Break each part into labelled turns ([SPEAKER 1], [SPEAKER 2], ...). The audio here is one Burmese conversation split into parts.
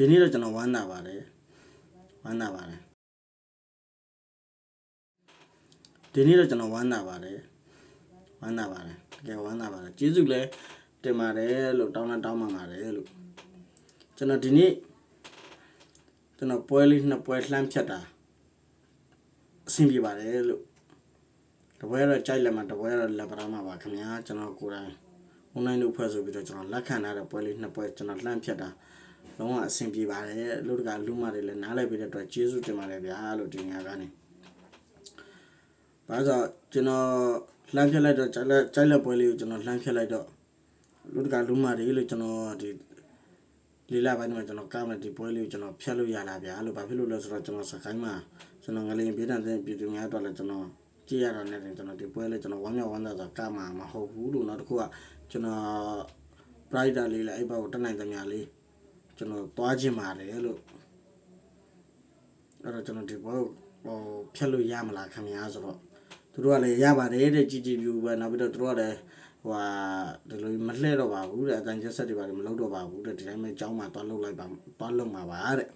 [SPEAKER 1] ဒီနေ့တော့ကျွန်တော်ဝမ်းသာပါတယ်ဝမ်းသာပါတယ်ဒီနေ့တော့ကျွန်တော်ဝမ်းသာပါတယ်ဝမ်းသာပါတယ်တကယ်ဝမ်းသာပါတယ်ကျေးဇူးလည်းတင်ပါတယ်လို့တောင်းတတောင်းပန်ပါတယ်လို့ကျွန်တော်ဒီနေ့ကျွန်တော်ပွဲလေးနှစ်ပွဲလှမ်းဖြတ်တာအဆင်ပြေပါတယ်လို့တပွဲတော့ကြိုက်လက်မှာတပွဲတော့လက်ပရာမှာပါခင်ဗျာကျွန်တော်ကိုယ်တိုင် online လို့ဖွဲ့ဆိုပြီးတော့ကျွန်တော်လက်ခံထားတဲ့ပွဲလေးနှစ်ပွဲကျွန်တော်လှမ်းဖြတ်တာ လုံးဝအဆင်ပြေပါတယ်လူတကာလူမတွေလည်းနားလည်ပေးတဲ့အတွက်ကျေးဇူးတင်ပါတယ်ဗျာလို့ဒီညကနေဘာလို့ကျွန်တော်လှမ်းဖြတ်လိုက်တော့ကြိုက်လက်ကြိုက်လက်ပွဲလေးကိုကျွန်တော်လှမ်းဖြတ်လိုက်တော့လူတကာလူမတွေလို့ကျွန်တော်ဒီလေးလာပိုင်းမှာကျွန်တော်ကားမဲ့ဒီပွဲလေးကိုကျွန်တော်ဖြတ်လို့ရလာဗျာလို့ဘာဖြစ်လို့လဲဆိုတော့ကျွန်တော်စကိုင်းမှာကျွန်တော်ငလျင်ပြေးတဲ့ပြည်သူများတော့လည်းကျွန်တော်ကြည့်ရတော့နဲ့ကျွန်တော်ဒီပွဲလေးကျွန်တော်ဝမ်းမြောက်ဝမ်းသာစွာကားမှာမဟုတ်ဘူးလို့နောက်တစ်ခုကကျွန်တော် pride လေးလည်းအဲ့ဘက်ကိုတက်နိုင်သမျှလေး ကျွန်တော်သွားခြင်းပါတယ်လို့အဲ့တော့ကျွန်တော်ဒီဘောဟိုဖြတ်လို့ရမလားခင်ဗျာဆိုတော့သူတို့ကလည်းရပါတယ်တဲ့ကြည်ကြည်ပြူပဲနောက်ပြီးတော့သူတို့ကလည်းဟိုဟာဒီလိုမလှဲ့တော့ပါဘူးတဲ့အတန်ချက်ဆက်တွေပါမလုပ်တော့ပါဘူးတဲ့ဒီတိုင်းပဲကြောင်းမှာသွားလုပ်လိုက်ပါသွားလုပ်မှာပါတဲ့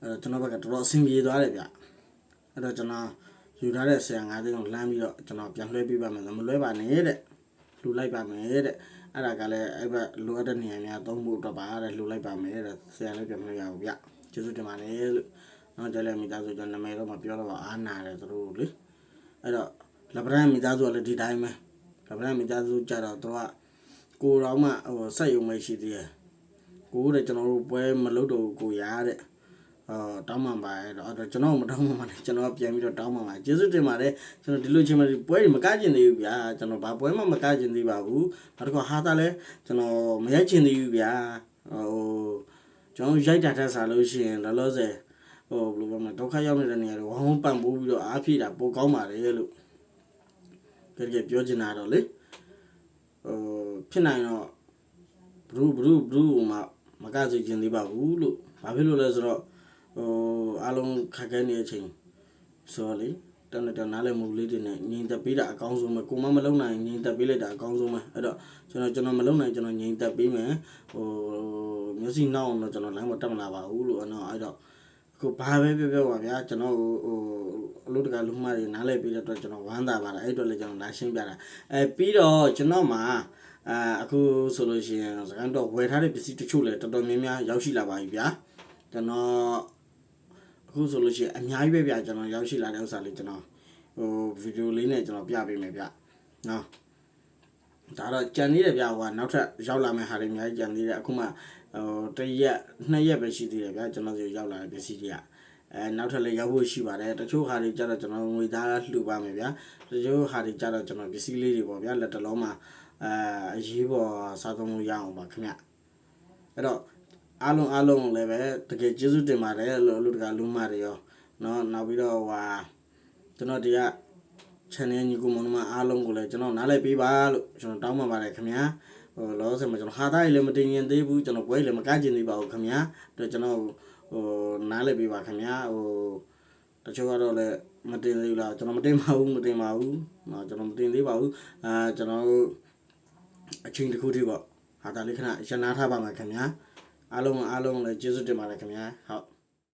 [SPEAKER 1] အဲ့တော့ကျွန်တော်ဘက်ကတော်တော်အဆင်ပြေသွားတယ်ဗျအဲ့တော့ကျွန်တော်ယူထားတဲ့ဆရာ၅သိန်းကိုလမ်းပြီးတော့ကျွန်တော်ပြန်လွှဲပေးပါမယ်မလွှဲပါနဲ့တဲ့ လူလိုက်ပါမယ်တဲ့အဲ့ဒါကလည်းအဲ့ဘက်လိုအပ်တဲ့နေရာများသုံးဖို့အတွက်ပါတဲ့လှူလိုက်ပါမယ်တဲ့ဆရာလည်းပြန်မလို့ရဘူးဗျကျေးဇူးတင်ပါတယ်လို့နော်ကြလည်းမိသားစုကျွန်တော်နာမည်တော့မပြောတော့ပါအားနာတယ်သူတို့လေအဲ့တော့လဗရန်မိသားစုကလည်းဒီတိုင်းပဲလဗရန်မိသားစုကြတော့သူကကိုတော်မှဟိုဆက်ယုံမရှိသေးတယ်ကိုတဲ့ကျွန်တော်တို့ပွဲမလုပ်တော့ဘူးကိုရတဲ့ အော်တောင်းပန်ပါအဲ့တော့အဲ့တော့ကျွန်တော်မတောင်းပန်ပါနဲ့ကျွန်တော်ပြန်ပြီးတော့တောင်းပန်ပါကျေးဇူးတင်ပါတယ်ကျွန်တော်ဒီလိုချင်းမပွဲတွေမကကျင်သေးဘူးဗျာကျွန်တော်ဘာပွဲမှမကကျင်သေးပါဘူးနောက်တစ်ခါဟာတာလဲကျွန်တော်မရိုက်ချင်သေးဘူးဗျာဟိုကျွန်တော်ရိုက်တာထက်စားလို့ရှိရင်လောလောဆယ်ဟိုဘယ်လိုပြောမလဲဒုက္ခရောက်နေတဲ့နေရာတွေဝမ်းဝမ်းပန့်ပိုးပြီးတော့အားဖြည့်တာပိုကောင်းပါတယ်လို့တကယ်ပြောချင်တာတော့လေဟိုဖြစ်နိုင်တော့ဘလူးဘလူးဘလူးမှမကစေချင်သေးပါဘူးလို့ဘာဖြစ်လို့လဲဆိုတော့ ဟိုအားလုံးခက်ခဲနေတဲ့အချိန်ဆိုတော့လေတန်တန်နားလည်းမူလေးတွေနဲ့ငြိမ်သက်ပေးတာအကောင်းဆုံးပဲကိုမမလုံနိုင်ငြိမ်သက်ပေးလိုက်တာအကောင်းဆုံးပဲအဲ့တော့ကျွန်တော်ကျွန်တော်မလုံနိုင်ကျွန်တော်ငြိမ်သက်ပေးမယ်ဟိုမျက်စိနှောက်အောင်တော့ကျွန်တော်လမ်းမတက်မလာပါဘူးလို့အဲ့တော့အဲ့တော့အခုဘာပဲပြောပြောပါဗျာကျွန်တော်ဟိုအလုပ်တကာလူမတွေနားလည်ပေးတဲ့အတွက်ကျွန်တော်ဝမ်းသာပါတယ်အဲ့အတွက်လည်းကျွန်တော်လာရှင်းပြတာအဲပြီးတော့ကျွန်တော်မှာအာအခုဆိုလို့ရှိရင်စကန်တော့ဝယ်ထားတဲ့ပစ္စည်းတချို့လည်းတော်တော်များများရောက်ရှိလာပါပြီဗျာကျွန်တော် အခုဆိုလို့ရှိရင်အများကြီးပဲဗျကျွန်တော်ရောက်ရှိလာတဲ့ဥစ္စာလေးကျွန်တော်ဟိုဗီဒီယိုလေးနဲ့ကျွန်တော်ပြပေးမယ်ဗျနော်ဒါတော့ကြံနေတယ်ဗျဟိုကနောက်ထပ်ရောက်လာမယ့်ဟာတွေအများကြီးကြံနေတယ်အခုမှဟိုတစ်ရက်နှစ်ရက်ပဲရှိသေးတယ်ဗျကျွန်တော်စီရောက်လာတဲ့ပစ္စည်းတွေကအဲနောက်ထပ်လည်းရောက်ဖို့ရှိပါတယ်တချို့ဟာတွေကြတော့ကျွန်တော်ငွေသားလှူပါမယ်ဗျာတချို့ဟာတွေကြတော့ကျွန်တော်ပစ္စည်းလေးတွေပေါ့ဗျာလက်တလုံးမှာအဲအရေးပေါ်စားသုံးလို့ရအောင်ပါခင်ဗျအဲ့တော့ အားလုံးအားလုံးလည်းပဲတကယ်ကျေးဇူးတင်ပါတယ်လို့လူတကာလူမတွေရောเนาะနောက်ပြီးတော့ဟဟာကျွန်တော်ဒီက channel ညီကိုမောင်နှမအားလုံးကိုလည်းကျွန်တော်နားလည်ပေးပါလို့ကျွန်တော်တောင်းပန်ပါတယ်ခင်ဗျာဟိုလောဆယ်မှာကျွန်တော်ဟာသားကြီးလည်းမတင်ရင်သေးဘူးကျွန်တော်ပွဲလည်းမကကျင်သေးပါဘူးခင်ဗျာတော့ကျွန်တော်ဟိုနားလည်ပေးပါခင်ဗျာဟိုတချို့ကတော့လည်းမတင်သေးဘူးလားကျွန်တော်မတင်ပါဘူးမတင်ပါဘူးเนาะကျွန်တော်မတင်သေးပါဘူးအာကျွန်တော်အချိန်တစ်ခုတည်းပေါ့ဟာသားလေးခဏရနာထားပါမယ်ခင်ဗျာ အားလုံးအားလုံးလည်းကျေးဇူးတင်ပါတယ်ခင်ဗျာဟုတ်